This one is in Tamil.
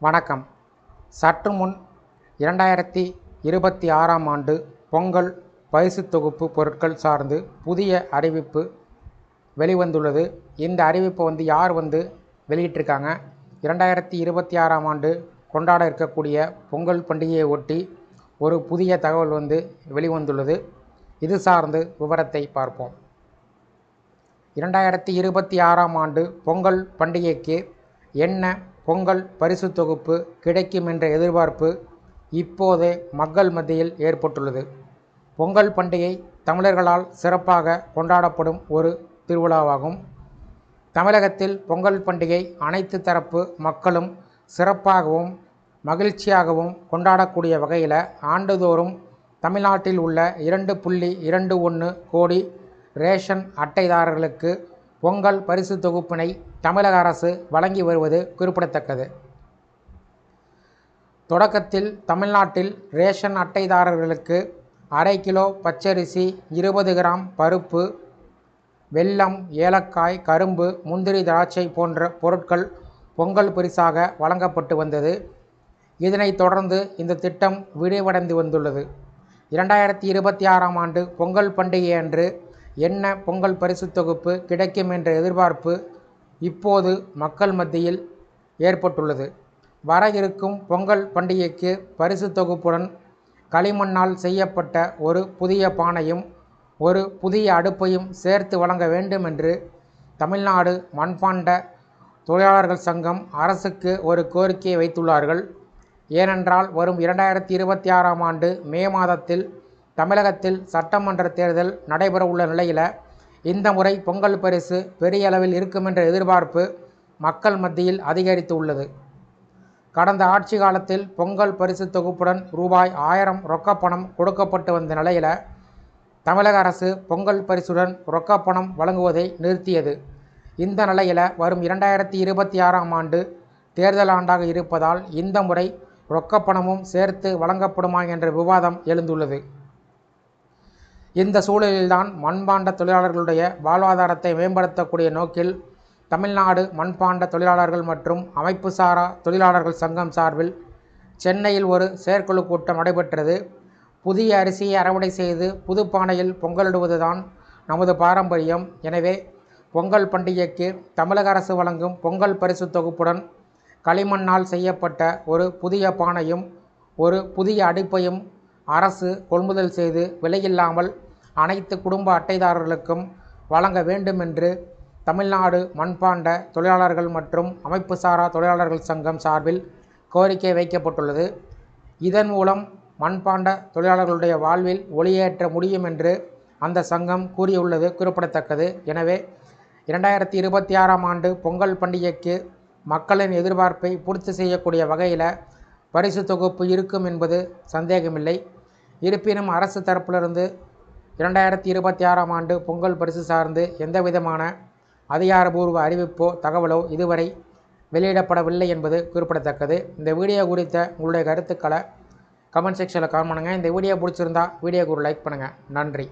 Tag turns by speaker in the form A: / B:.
A: வணக்கம். சற்று முன் இரண்டாயிரத்தி இருபத்தி ஆறாம் ஆண்டு பொங்கல் பரிசுத் தொகுப்பு பொருட்கள் சார்ந்து புதிய அறிவிப்பு வெளிவந்துள்ளது. இந்த அறிவிப்பை வந்து யார் வந்து வெளியிட்டிருக்காங்க? இரண்டாயிரத்தி இருபத்தி ஆறாம் ஆண்டு கொண்டாட இருக்கக்கூடிய பொங்கல் பண்டிகையை ஒட்டி ஒரு புதிய தகவல் வந்து வெளிவந்துள்ளது. இது சார்ந்து விவரத்தை பார்ப்போம். இரண்டாயிரத்தி இருபத்தி ஆறாம் ஆண்டு பொங்கல் பண்டிகைக்கு என்ன பொங்கல் பரிசு தொகுப்பு கிடைக்கும் என்ற எதிர்பார்ப்பு இப்போதே மக்கள் மத்தியில் ஏற்பட்டுள்ளது. பொங்கல் பண்டிகை தமிழர்களால் சிறப்பாக கொண்டாடப்படும் ஒரு திருவிழாவாகும். தமிழகத்தில் பொங்கல் பண்டிகை அனைத்து தரப்பு மக்களும் சிறப்பாகவும் மகிழ்ச்சியாகவும் கொண்டாடக்கூடிய வகையில் ஆண்டுதோறும் தமிழ்நாட்டில் உள்ள இரண்டு புள்ளி இரண்டு ஒன்று கோடி ரேஷன் அட்டைதாரர்களுக்கு பொங்கல் பரிசு தொகுப்பினை தமிழக அரசு வழங்கி வருவது குறிப்பிடத்தக்கது. தொடக்கத்தில் தமிழ்நாட்டில் ரேஷன் அட்டைதாரர்களுக்கு அரை கிலோ பச்சரிசி இருபது கிராம் பருப்பு வெல்லம் ஏலக்காய் கரும்பு முந்திரி திராட்சை போன்ற பொருட்கள் பொங்கல் பரிசாக வழங்கப்பட்டு வந்தது. இதனைத் தொடர்ந்து இந்த திட்டம் விரிவடைந்து வந்துள்ளது. இரண்டாயிரத்தி இருபத்தி ஆறாம் ஆண்டு பொங்கல் பண்டிகை அன்று என்ன பொங்கல் பரிசு தொகுப்பு கிடைக்கும் என்ற எதிர்பார்ப்பு இப்போது மக்கள் மத்தியில் ஏற்பட்டுள்ளது. வர இருக்கும் பொங்கல் பண்டிகைக்கு பரிசு தொகுப்புடன் களிமண்ணால் செய்யப்பட்ட ஒரு புதிய பானையும் ஒரு புதிய அடுப்பையும் சேர்த்து வழங்க வேண்டும் என்று தமிழ்நாடு மண்பாண்ட தொழிலாளர்கள் சங்கம் அரசுக்கு ஒரு கோரிக்கையை வைத்துள்ளார்கள். ஏனென்றால் வரும் இரண்டாயிரத்தி இருபத்தி ஆறாம் ஆண்டு மே மாதத்தில் தமிழகத்தில் சட்டமன்ற தேர்தல் நடைபெற உள்ள நிலையில் இந்த முறை பொங்கல் பரிசு பெரிய அளவில் இருக்கும் என்ற எதிர்பார்ப்பு மக்கள் மத்தியில் அதிகரித்து உள்ளது. கடந்த ஆட்சி காலத்தில் பொங்கல் பரிசு தொகுப்புடன் ரூபாய் ஆயிரம் ரொக்கப்பணம் கொடுக்கப்பட்டு வந்த நிலையில் தமிழக அரசு பொங்கல் பரிசுடன் ரொக்கப்பணம் வழங்குவதை நிறுத்தியது. இந்த நிலையில் வரும் இரண்டாயிரத்தி இருபத்தி ஆறாம் ஆண்டு தேர்தல் ஆண்டாக இருப்பதால் இந்த முறை ரொக்கப்பணமும் சேர்த்து வழங்கப்படுமா என்ற விவாதம் எழுந்துள்ளது. இந்த சூழலில்தான் மண்பாண்ட தொழிலாளர்களுடைய வாழ்வாதாரத்தை மேம்படுத்தக்கூடிய நோக்கில் தமிழ்நாடு மண்பாண்ட தொழிலாளர்கள் மற்றும் அமைப்புசாரா தொழிலாளர்கள் சங்கம் சார்பில் சென்னையில் ஒரு செயற்குழு கூட்டம் நடைபெற்றது. புதிய அரிசியை அறுவடை செய்து புது பானையில் பொங்கலிடுவதுதான் நமது பாரம்பரியம். எனவே பொங்கல் பண்டிகைக்கு தமிழக அரசு வழங்கும் பொங்கல் பரிசு தொகுப்புடன் களிமண்ணால் செய்யப்பட்ட ஒரு புதிய பானையும் ஒரு புதிய அடுப்பையும் அரசு கொள்முதல் செய்து விலையில்லாமல் அனைத்து குடும்ப அட்டைதாரர்களுக்கும் வழங்க வேண்டும் என்று தமிழ்நாடு மண்பாண்ட தொழிலாளர்கள் மற்றும் அமைப்பு சாரா தொழிலாளர்கள் சங்கம் சார்பில் கோரிக்கை வைக்கப்பட்டுள்ளது. இதன் மூலம் மண்பாண்ட தொழிலாளர்களுடைய வாழ்வில் ஒளியேற்ற முடியும் என்று அந்த சங்கம் கூறியுள்ளது. குறிப்பிடத்தக்கது. எனவே இரண்டாயிரத்தி இருபத்தி ஆறாம் ஆண்டு பொங்கல் பண்டிகைக்கு மக்களின் எதிர்பார்ப்பை பூர்த்தி செய்யக்கூடிய வகையில் பரிசு தொகுப்பு இருக்கும் என்பது சந்தேகமில்லை. இருப்பினும் அரசு தரப்பிலிருந்து இரண்டாயிரத்தி இருபத்தி ஆறாம் ஆண்டு பொங்கல் பரிசு சார்ந்து எந்த விதமான அதிகாரபூர்வ அறிவிப்போ தகவலோ இதுவரை வெளியிடப்படவில்லை என்பது குறிப்பிடத்தக்கது. இந்த வீடியோ குறித்த உங்களுடைய கருத்துக்களை கமெண்ட் செக்ஷனில் கால் பண்ணுங்கள் இந்த வீடியோ பிடிச்சிருந்தா வீடியோக்கு ஒரு லைக் பண்ணுங்கள் நன்றி.